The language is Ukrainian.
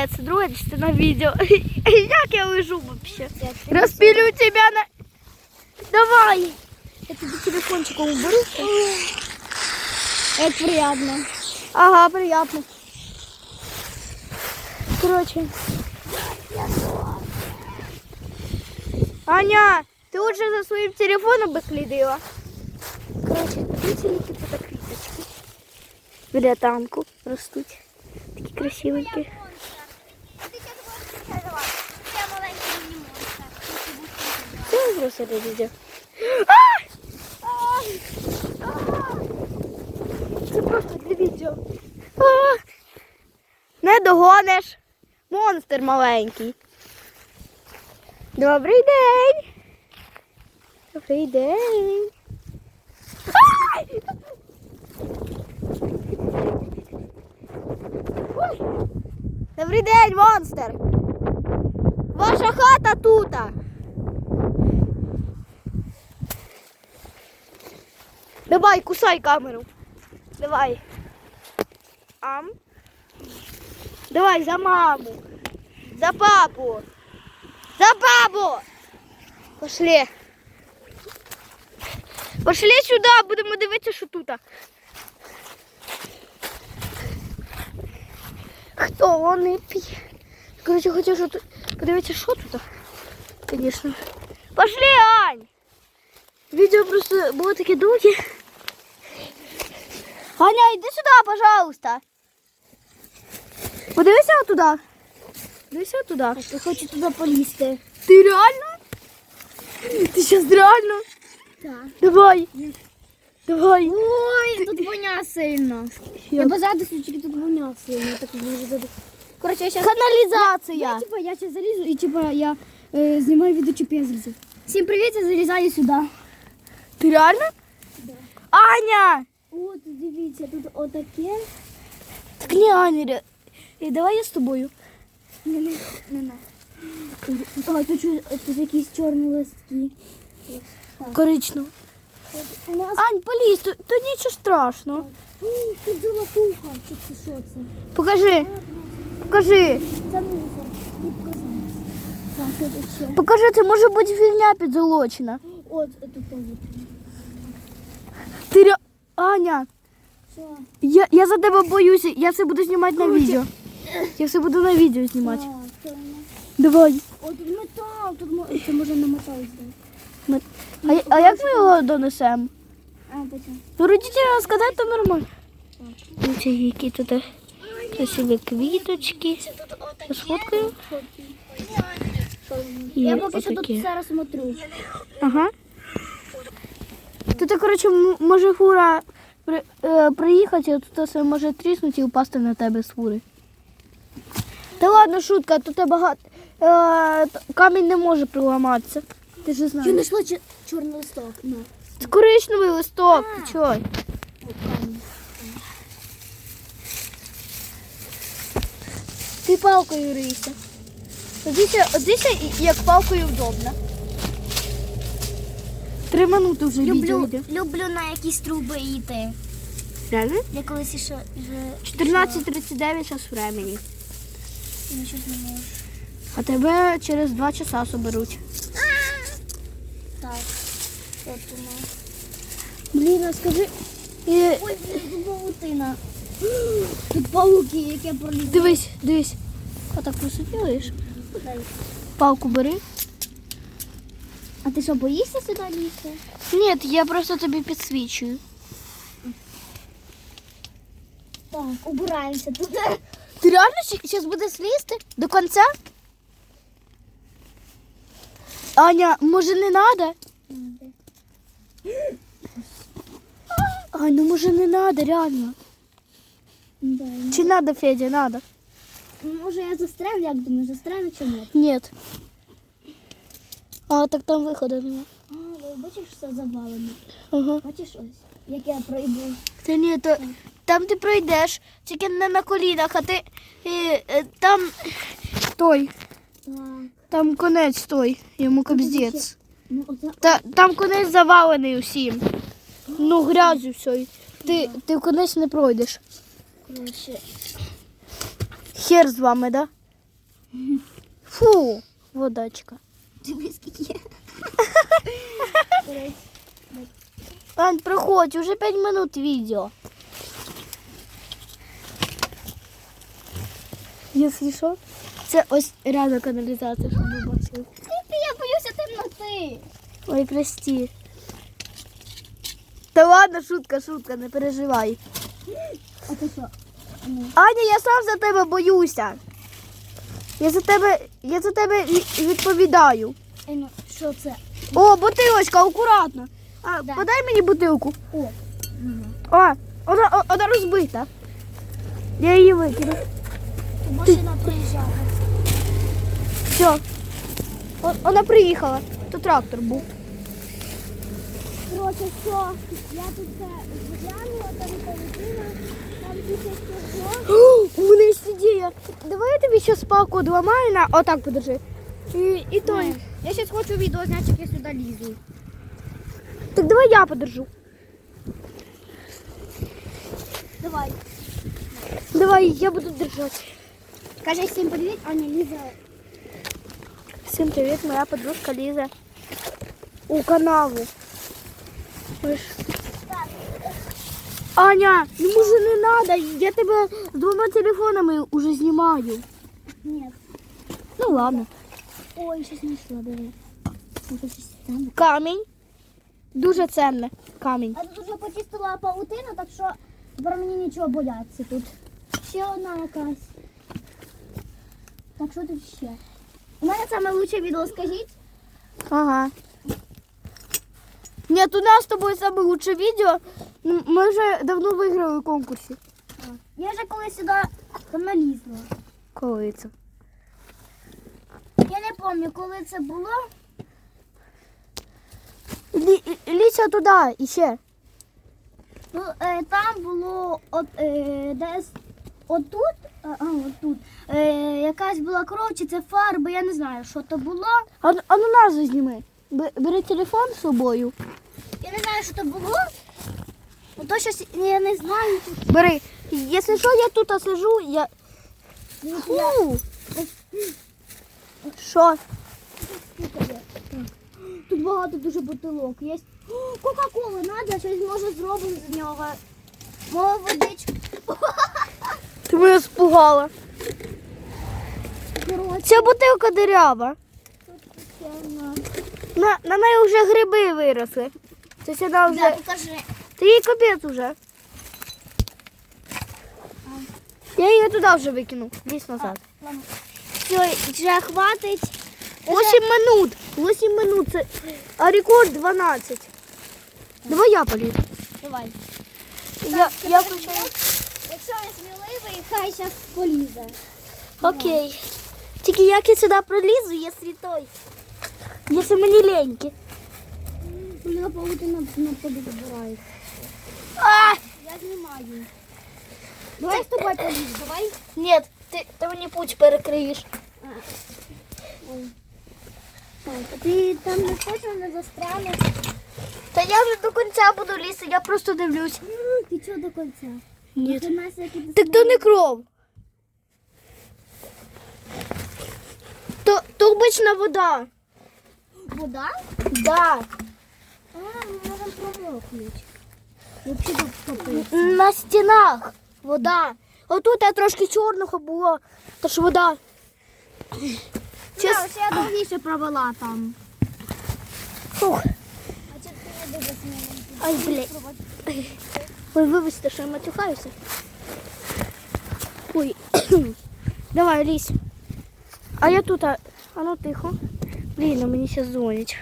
Капець, друга частина відео. Як я лежу вообще? Розпілю тебе на. Давай! Я тобі телефончиком уберу. Як приємно. Ага, приятно. Короче. Аня, ти лучше за своїм телефоном би слідила. Короче, дивіться, які тут квіточки. Біля танку ростуть. Такі красивенькі. Для відео. Це просто для відео. А! Не догониш. Монстр маленький. Добрий день. Добрий день. Добрий день, монстр. Ваша хата тута. Давай, кусай камеру. Давай. Ам. Давай за маму. За папу. За бабу. Пошли. Пошли сюди, будемо дивитися, що тут. Хто вони п'є? Короче, хочу що тут. Подивитися, що тут. Звісно. Пошли, Ань! Відео просто було таке довге. Аня, йди сюди, пожалуйста. Подивися туди. Дивися туди. Я хочу туди полізти. Ти реально? Ти зараз реально? Так. Давай. Давай. Ой, тут воня сильно. Я базарду тільки тут воня сильно. Так дуже заду. Короче, я сейчас... Каналізація. Я, типа, я сейчас залізу і типа я е, знімаю відео, чи я злізу. Всім привіт, я залізаю сюди. Ти реально? Да. Аня! О, тут дивіться, тут отаке. Так не Аня. ре- І давай я з тобою. Не, не, не, не. А, тут, чу- тут якісь чорні листки. Корично. У нас Ань, полізь, тут, тут нічого страшного. Ой, тут золотуха. Чи це що це? Покажи. Покажи. Це мусор. Тут казан. Так, тут ще. Покажи, це може бути фігня підзолочена. От, тут теж. Ти ре... Аня, Що? я, я за тебе боюся, я все буду знімати на відео. Я все буду на відео знімати. Це. Давай. О, тут метал, тут мо- це може на метал здати. Ми- А, я- а як ми його донесемо? А, потім. Ну, родителям сказати, то нормально. Дивіться, які тут красиві квіточки. Я сфоткаю. І Я поки що тут отакі. зараз смотрю. Ага. Тут, коротше, може фура при, е, приїхати, а тут все може тріснути і впасти на тебе з фури. Та ладно, шутка, тут багато. Е, камінь не може приламатися. Ти ж Я знаєш. знайшла чор- чорний листок. На. Це коричневий листок. Ти чого? Ти палкою рийся. Дивися, дивися, як палкою вдобно. Три минути вже відео Люблю, йде. люблю на якісь труби йти. Реально? Я колись ще вже 14.39 час времени. нічого не можу. А тебе через два часа соберуть. Так. От у нас. Блін, а скажи. І... Ой, блін, тут паутина. Тут пауки, яке пролізли. Дивись, дивись. Отак просипілиш. Палку бери. А ти що, боїшся сюди лізти? Ні, я просто тобі підсвічую. Так, убираємося тут. Ти реально зараз будеш лізти до кінця? Аня, може не треба? Ай, ну може не треба, реально. Да. Чи треба, Федя, треба? Може я застрелю, як думаєш, застрелю чи ні? Ні. А, так там виходу немає. А, ви бачиш, все завалено. Ага. Бачиш ось, як я пройду. Та ні, то там ти пройдеш, тільки не на колінах, а ти е, е, там той, Так. там конець той, йому кобздець. Ну, оце... Та, там конець завалений усім. Ну, грязю все. Ти, ти в конець не пройдеш. Коротше, Хер з вами, да? Фу, водочка. Дивись, скільки є. Ань, приходь, уже 5 минут відео. Якщо що, це ось рядом каналізація, щоб ви бачили. Скільки я боюся темноти. Ой, прости. Та ладно, шутка, шутка, не переживай. А ти що? Аня, я сам за тебе боюся. Я за тебе, я за тебе відповідаю. Ей, ну, що це? О, бутилочка, акуратно. А, Да. подай мені бутилку. О. А, вона, о- вона розбита. Я її викину. Машина приїжджала. Все. О- Вона приїхала. То трактор був. Короче, що? Я тут це зглянула, там паутина, там після цього. У мене є ідея. Давай я тобі зараз палку зламаю на. Отак подержи. І, і той. Я зараз хочу відео зняти, як я сюди лізу. Так давай я подержу. Давай. Давай, я буду держати. Скажи всім привіт, Аня Ліза. Всім привіт, моя подружка Ліза. У канаву. Аня, ну може не надо, я тебе з двома телефонами уже знімаю. Ні. Ну ладно. Ой, щось знайшла, диви. Може щось там. Камінь. Дуже ценне. Камінь. А тут вже почистила паутину, так що тепер мені нічого бояться тут. Ще одна якась. Так що тут ще? У мене саме лучше відео, скажіть. Ага. Нет, у нас з тобою саме лучше відео. М, Ми вже давно виграли в конкурсі. Я вже коли сюди налізла. Коли це? Я не пам'ятаю, коли це було. Лі, ліся туди іще. Ну, е, там було от, е, десь отут, а, а, отут, е, якась була кров, чи це фарби, я не знаю, що то було. А, а ну назву зніми. Бери телефон з собою. Я не знаю, що то було. Ну, то щось я не знаю. Бери. Якщо що, я тут сижу, я. Фу. Що? Тут багато дуже бутилок. Є Кока-кола, надо, щось може зробимо з нього. Мова водичку. Ти мене спугала. Ця бутилка дирява. темно. На, на неї вже гриби виросли. Це сюди Да, вже. покажи. Ти їй капець уже. Я її туди вже викину. Лізь назад. Ладно. Все, вже хватить. 8 минут. 8 минут. Це... А рекорд 12. Давай я полізу. Давай. Я, я включаю. Якщо він сміливий, хай зараз полізе. Окей. Тільки як я сюди пролізу, якщо той. Якщо мені леньки. Мене паутина на тобі забирається. А! Я знімаю. Давай з тобою полізу, давай. Ні, ти, ти мені путь перекриєш. Так, ти там не точно не застрянеш. Та я вже до кінця буду лізти, я просто дивлюсь. Ти чого до кінця? Ні. Ти нас як Так то не кров. То, то обична вода. Вода? Да. Капець. На стінах вода. Отут я трошки чорного було, то ж вода. Чес... Да, ще я довгіше провела там. Фух. Ай, блядь. Ой, вибачте, що я матюхаюся. Ой. Давай, лізь. А я тут, а, а ну тихо. Блін, а мені зараз дзвонять.